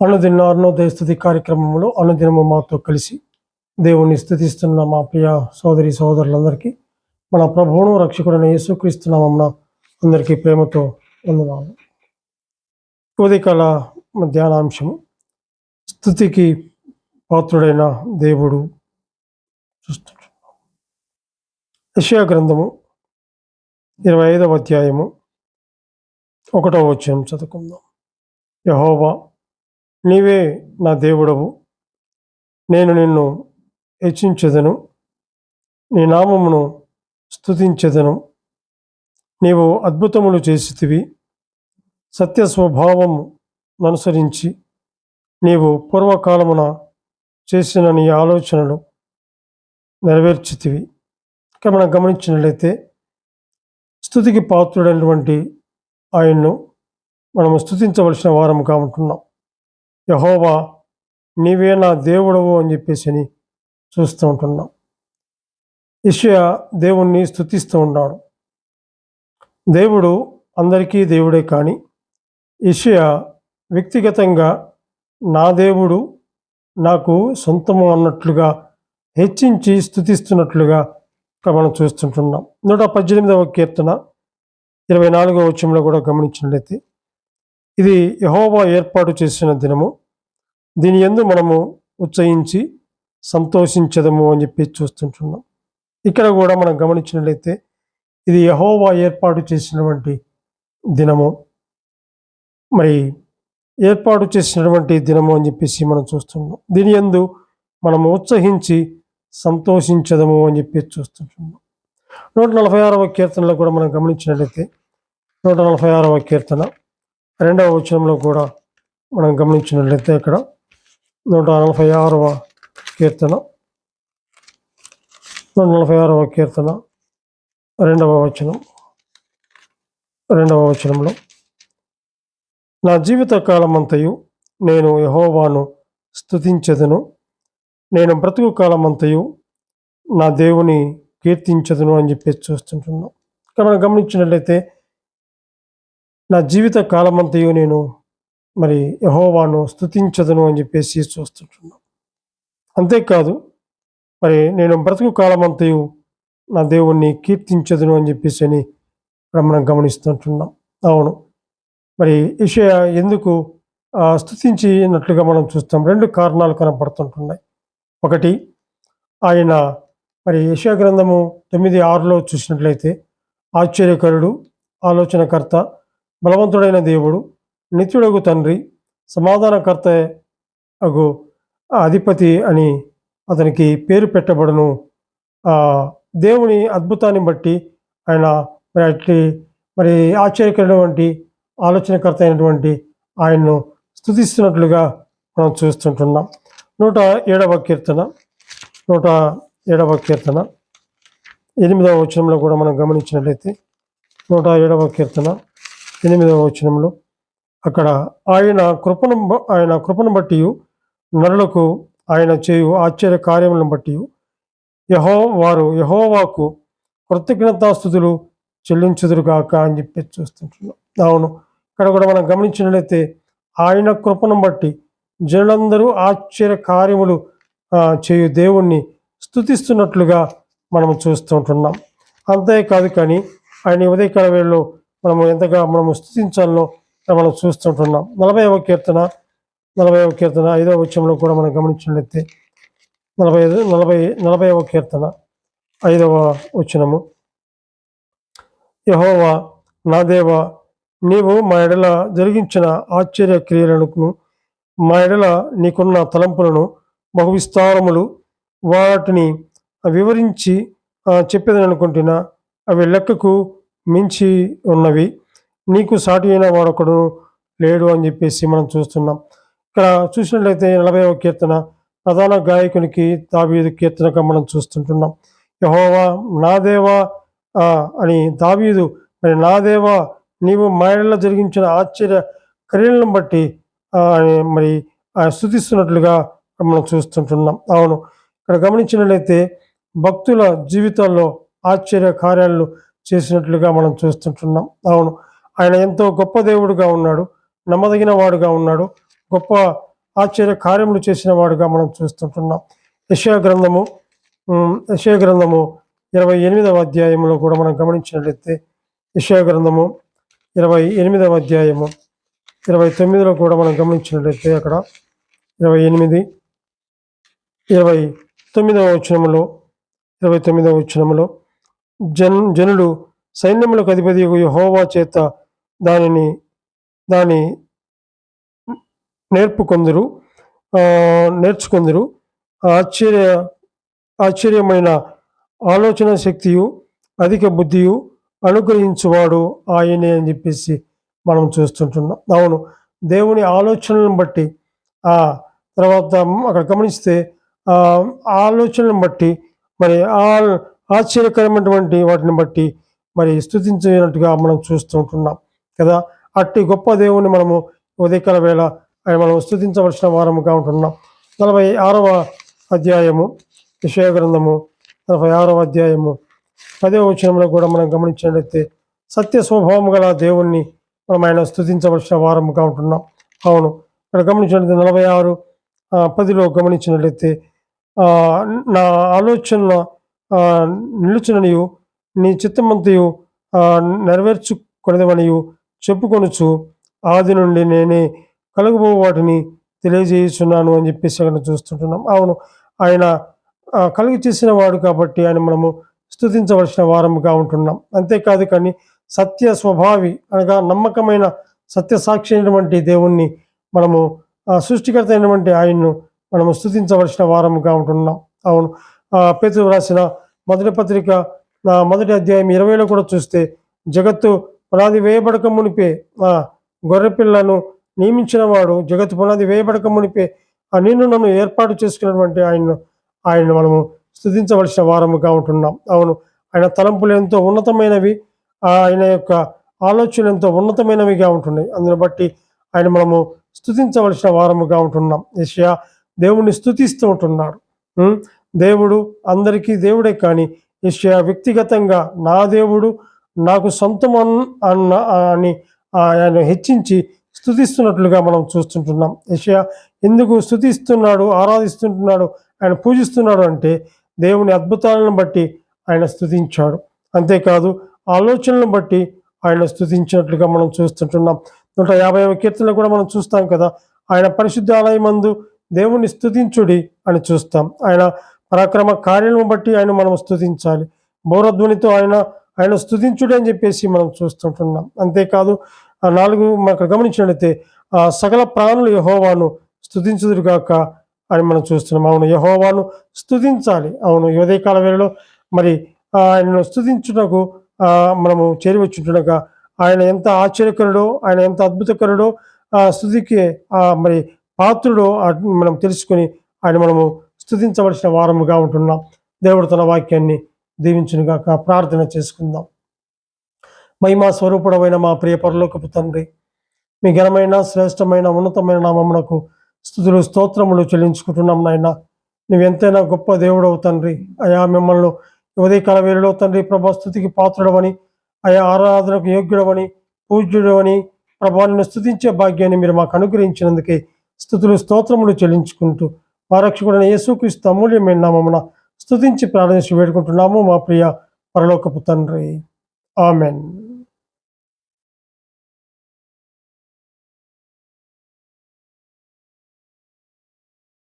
అనుదిన అరుణోదయ స్థుతి కార్యక్రమంలో అనుదినము మాతో కలిసి దేవుణ్ణి స్థుతిస్తున్న మా ప్రియ సోదరి సోదరులందరికీ మన ప్రభువును రక్షకుడైన యేసుక్రీస్తునామమున అందరికీ ప్రేమతో వందనాలు. ఉదయకాల ధ్యానాంశము స్థుతికి పాత్రుడైన దేవుడు చూస్తున్నాడు గ్రంథము ఇరవై ఐదవ అధ్యాయము ఒకటవ వచ్చాం చదువుకుందాం. యహోవా నీవే నా దేవుడవు. నేను నిన్ను హెచ్చించదను. నీ నామమును స్థుతించదను నీవు అద్భుతములు చేసితివి. సత్య స్వభావం అనుసరించి నీవు పూర్వకాలమున చేసిన నీ ఆలోచనలు నెరవేర్చితివి. ఇక్కడ మనం గమనించినట్లయితే స్థుతికి పాత్రుడైనటువంటి ఆయన్ను మనము స్థుతించవలసిన వారముగా ఉంటున్నాం. యహోవా నీవే నా దేవుడవు అని చెప్పేసి అని చూస్తూ ఉంటున్నాం. ఇషయ దేవుణ్ణి స్థుతిస్తూ ఉన్నాడు. దేవుడు అందరికీ దేవుడే కానీ ఇషయ వ్యక్తిగతంగా నా దేవుడు నాకు సొంతము అన్నట్లుగా హెచ్చించి స్థుతిస్తున్నట్లుగా ఇక్కడ మనం చూస్తుంటున్నాం. నూట పద్దెనిమిదవ కీర్తన ఇరవై నాలుగవ వచ్చంలో కూడా గమనించినట్లయితే ఇది యహోవా ఏర్పాటు చేసిన దినము. దీని ఎందు మనము ఉత్సహించి సంతోషించదము అని చెప్పి చూస్తుంటున్నాం. ఇక్కడ కూడా మనం గమనించినట్లయితే ఇది యహోవా ఏర్పాటు చేసినటువంటి దినము. మరి ఏర్పాటు చేసినటువంటి దినము అని చెప్పేసి మనం చూస్తున్నాం. దీని ఎందు మనము ఉత్సహించి సంతోషించదము అని చెప్పి చూస్తుంటున్నాం. నూట నలభై ఆరవ కీర్తనలో కూడా మనం గమనించినట్లయితే నూట నలభై ఆరవ కీర్తన రెండవ వచనంలో కూడా మనం గమనించినట్లయితే ఇక్కడ నూట నలభై ఆరవ కీర్తన నూట నలభై ఆరవ కీర్తన రెండవ వచనం రెండవ వచనంలో నా జీవిత కాలమంతయు నేను యహోవాను స్థుతించదును నేను బ్రతుకు కాలమంతయు నా దేవుని కీర్తించదును అని చెప్పేసి చూస్తుంటున్నాం. ఇక్కడ మనం గమనించినట్లయితే నా జీవిత కాలమంతయు నేను మరి యహోవాను స్థుతించదును అని చెప్పేసి చూస్తుంటున్నాను అంతేకాదు మరి నేను బ్రతుకు కాలమంతయు నా దేవుణ్ణి కీర్తించదును అని చెప్పేసి అని మనం గమనిస్తుంటున్నాం. అవును. మరి ఇషయ ఎందుకు స్థుతించినట్లుగా మనం చూస్తాం. రెండు కారణాలు కనపడుతుంటున్నాయి. ఒకటి ఆయన మరి యశా గ్రంథము తొమ్మిది ఆరులో చూసినట్లయితే ఆశ్చర్యకరుడు ఆలోచనకర్త బలవంతుడైన దేవుడు నిత్యుడగు తండ్రి సమాధానకర్త అగు అధిపతి అని అతనికి పేరు పెట్టబడును. ఆ దేవుని అద్భుతాన్ని బట్టి ఆయన మరి మరి ఆశ్చర్యకరమైనటువంటి ఆలోచనకర్త అయినటువంటి ఆయన్ను స్థుతిస్తున్నట్లుగా మనం చూస్తుంటున్నాం. నూట ఏడవ కీర్తన నూట ఏడవ కీర్తన. ఎనిమిదవ వచనంలో కూడా మనం గమనించినట్లయితే నూట ఏడవ కీర్తన. ఎనిమిదవ వచనంలో అక్కడ ఆయన కృపను ఆయన కృపను బట్టి నరులకు ఆయన చేయు ఆశ్చర్య కార్యములను బట్టి యహో వారు యహోవాకు కృతజ్ఞతాస్థుతులు చెల్లించుదురుగాక అని చెప్పి చూస్తుంటున్నాం. అవును ఇక్కడ కూడా మనం గమనించినట్లయితే ఆయన కృపను బట్టి జనులందరూ ఆశ్చర్య కార్యములు చేయు దేవుణ్ణి స్థుతిస్తున్నట్లుగా మనం చూస్తుంటున్నాం. అంతేకాదు కానీ ఆయన ఉదయకాల వేళలో మనము ఎంతగా మనము స్థుతించాలో మనం చూస్తుంటున్నాం. నలభైవ కీర్తన నలభైవ కీర్తన ఐదవ వచ్చంలో కూడా మనం గమనించినట్లయితే నలభై ఐదు నలభై నలభైవ కీర్తన ఐదవ వచనము. యహోవా నా దేవ నీవు మా ఎడల జరిగించిన ఆశ్చర్య క్రియలను మా ఎడల నీకున్న తలంపులను బహువిస్తారములు వాటిని వివరించి చెప్పేదని అనుకుంటున్నా అవి లెక్కకు మించి ఉన్నవి. నీకు సాటి అయిన వాడొకడు లేడు అని చెప్పేసి మనం చూస్తున్నాం. ఇక్కడ చూసినట్లయితే నలభైవ కీర్తన ప్రధాన గాయకునికి దావీదు కీర్తనగా మనం చూస్తుంటున్నాం. యహోవా నా దేవా అని దావీదు మరి నా దేవా నీవు మాయల్లో జరిగించిన ఆశ్చర్య క్రియలను బట్టి మరి స్థుతిస్తున్నట్లుగా మనం చూస్తుంటున్నాం. అవును ఇక్కడ గమనించినట్లయితే భక్తుల జీవితాల్లో ఆశ్చర్య కార్యాలు చేసినట్లుగా మనం చూస్తుంటున్నాం. అవును ఆయన ఎంతో గొప్ప దేవుడుగా ఉన్నాడు నమ్మదగిన వాడుగా ఉన్నాడు గొప్ప ఆశ్చర్య కార్యములు చేసిన వాడుగా మనం చూస్తుంటున్నాం. యశయ గ్రంథము ఉమ్, గ్రంథము ఇరవై ఎనిమిదవ అధ్యాయంలో కూడా మనం గమనించినట్లయితే యశయ గ్రంథము ఇరవై ఎనిమిదవ అధ్యాయము ఇరవై తొమ్మిదిలో కూడా మనం గమనించినట్లయితే అక్కడ ఇరవై ఎనిమిది ఇరవై తొమ్మిదవ వచనములో ఇరవై తొమ్మిదవ వచనములో జన్ జనులు సైన్యములకు అధిపతి యహోవా చేత దానిని దాని నేర్పుకొందరు ఆ, నేర్చుకొందరు. ఆశ్చర్య ఆశ్చర్యమైన ఆలోచన శక్తియు అధిక బుద్ధియు అనుగ్రహించువాడు ఆయనే అని చెప్పేసి మనం చూస్తుంటున్నాం. అవును దేవుని ఆలోచనలను బట్టి ఆ తర్వాత అక్కడ గమనిస్తే ఆలోచనలను బట్టి మరి ఆ ఆశ్చర్యకరమైనటువంటి వాటిని బట్టి మరి స్థుతించినట్టుగా మనం చూస్తూ ఉంటున్నాం కదా? అట్టి గొప్ప దేవుని మనము ఉదయకాల వేళ ఆయన మనం స్థుతించవలసిన వారముగా ఉంటున్నాం. నలభై ఆరవ అధ్యాయము విషయ గ్రంథము నలభై ఆరవ అధ్యాయము పదే వచనంలో కూడా మనం గమనించినట్లయితే సత్య స్వభావము గల దేవుణ్ణి మనం ఆయన స్థుతించవలసిన వారముగా ఉంటున్నాం. అవును ఇక్కడ గమనించినట్లయితే నలభై ఆరు పదిలో గమనించినట్లయితే నా ఆలోచన నిలుచుననియు నీ చిత్తమంతయు ఆ, నెరవేర్చుకొనదవనియు చెప్పుకొనుచు ఆది నుండి నేనే కలుగుబో వాటిని తెలియజేయుచున్నాను అని చెప్పేసి అక్కడ చూస్తుంటున్నాం. అవును ఆయన కలుగు చేసిన వాడు కాబట్టి ఆయన మనము స్థుతించవలసిన వారముగా ఉంటున్నాం. అంతేకాదు కానీ సత్య స్వభావి అనగా నమ్మకమైన సత్య సాక్షి అయినటువంటి దేవుణ్ణి మనము సృష్టికర్త అయినటువంటి ఆయన్ను మనము స్థుతించవలసిన వారముగా ఉంటున్నాం. అవును పేతు రాసిన మొదటి పత్రిక నా మొదటి అధ్యాయం ఇరవైలో కూడా చూస్తే జగత్తు పునాది వేయబడక మునిపే ఆ గొర్రెపిల్లను నియమించిన వాడు జగత్తు పునాది వేయబడక మునిపే ఆ నిన్ను నన్ను ఏర్పాటు చేసుకున్నటువంటి ఆయన ఆయన మనము స్థుతించవలసిన వారముగా ఉంటున్నాం. అవును ఆయన తలంపులు ఎంతో ఉన్నతమైనవి ఆయన యొక్క ఆలోచనలు ఎంతో ఉన్నతమైనవిగా ఉంటున్నాయి. అందుని బట్టి ఆయన మనము స్థుతించవలసిన వారముగా ఉంటున్నాం. యెషయా దేవుణ్ణి స్థుతిస్తూ ఉంటున్నాడు. దేవుడు అందరికీ దేవుడే కానీ యెషయా వ్యక్తిగతంగా నా దేవుడు నాకు సొంతం అన్- అన్న అని ఆయన హెచ్చించి స్థుతిస్తున్నట్లుగా మనం చూస్తుంటున్నాం. యెషయా ఎందుకు స్థుతిస్తున్నాడు ఆరాధిస్తుంటున్నాడు ఆయన పూజిస్తున్నాడు అంటే దేవుని అద్భుతాలను బట్టి ఆయన స్థుతించాడు అంతేకాదు ఆలోచనలను బట్టి ఆయన స్థుతించినట్లుగా మనం చూస్తుంటున్నాం. నూట యాభై కీర్తనలు కూడా మనం చూస్తాం కదా ఆయన పరిశుద్ధ ఆలయమందు దేవుని స్థుతించుడి అని చూస్తాం. ఆయన పరాక్రమ కార్యాలను బట్టి ఆయన మనం స్థుతించాలి బోరధ్వనితో ఆయన ఆయన స్థుతించుడు అని చెప్పేసి మనం చూస్తుంటున్నాం. అంతేకాదు ఆ నాలుగు మనకు గమనించినట్లయితే ఆ సకల ప్రాణులు యహోవాను స్థుతించుదురుగాక అని మనం చూస్తున్నాం. అవును యహోవాను స్థుతించాలి అవును ఈ ఉదయకాల వేళలో మరి ఆయనను స్థుతించుటకు మనము చేరివచ్చుంటుండగా ఆయన ఎంత ఆశ్చర్యకరుడో ఆయన ఎంత అద్భుతకరుడో ఆ స్థుతికి ఆ మరి పాత్రుడో మనం తెలుసుకొని ఆయన మనము స్థుతించవలసిన వారముగా ఉంటున్నాం. దేవుడు తన వాక్యాన్ని దీవించునుగాక ప్రార్థన చేసుకుందాం. మహిమా స్వరూపుడమైన మా ప్రియ పరలోకపు తండ్రి మీ ఘనమైన శ్రేష్టమైన ఉన్నతమైన నామమునకు స్థుతులు స్తోత్రములు చెల్లించుకుంటున్నాం నాయన. నువ్వెంతైనా గొప్ప దేవుడవు తండ్రి. అయా మిమ్మల్ని ఉదయకాల వేళలో తండ్రి ప్రభా స్థుతికి పాత్రుడవని అయా ఆరాధనకు యోగ్యుడవని పూజ్యుడవని ప్రభాన్ని స్థుతించే భాగ్యాన్ని మీరు మాకు అనుగ్రహించినందుకే స్థుతులు స్తోత్రములు చెల్లించుకుంటూ మా యేసుక్రీస్తు అమూల్యమైన నామమున స్థుతించి ప్రార్థించి వేడుకుంటున్నాము మా ప్రియ పరలోకపు తండ్రి. ఆమెన్.